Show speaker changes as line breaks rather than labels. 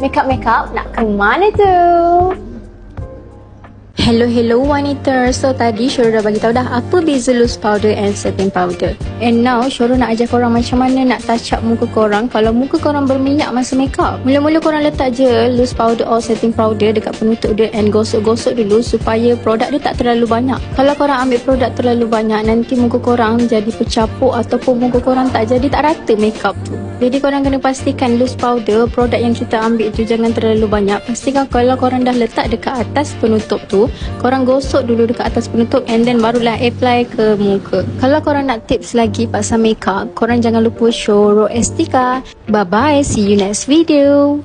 makeup-makeup nak ke mana tu?
Hello hello wanita. So tadi Syoro dah bagi tahu dah apa beza loose powder and setting powder. And now Syoro nak ajar korang macam mana nak touch up muka korang kalau muka korang berminyak masa makeup. Mula-mula korang letak je loose powder or setting powder dekat penutup dia and gosok-gosok dulu supaya produk dia tak terlalu banyak. Kalau korang ambil produk terlalu banyak nanti muka korang jadi pecapuk ataupun muka korang tak jadi tak rata makeup tu. Jadi korang kena pastikan loose powder produk yang kita ambil tu jangan terlalu banyak. Pastikan kalau korang dah letak dekat atas penutup tu korang gosok dulu dekat atas penutup and then barulah apply ke muka. Kalau korang nak tips lagi pasal makeup, korang jangan lupa show Ro Estika. Bye bye, see you next video.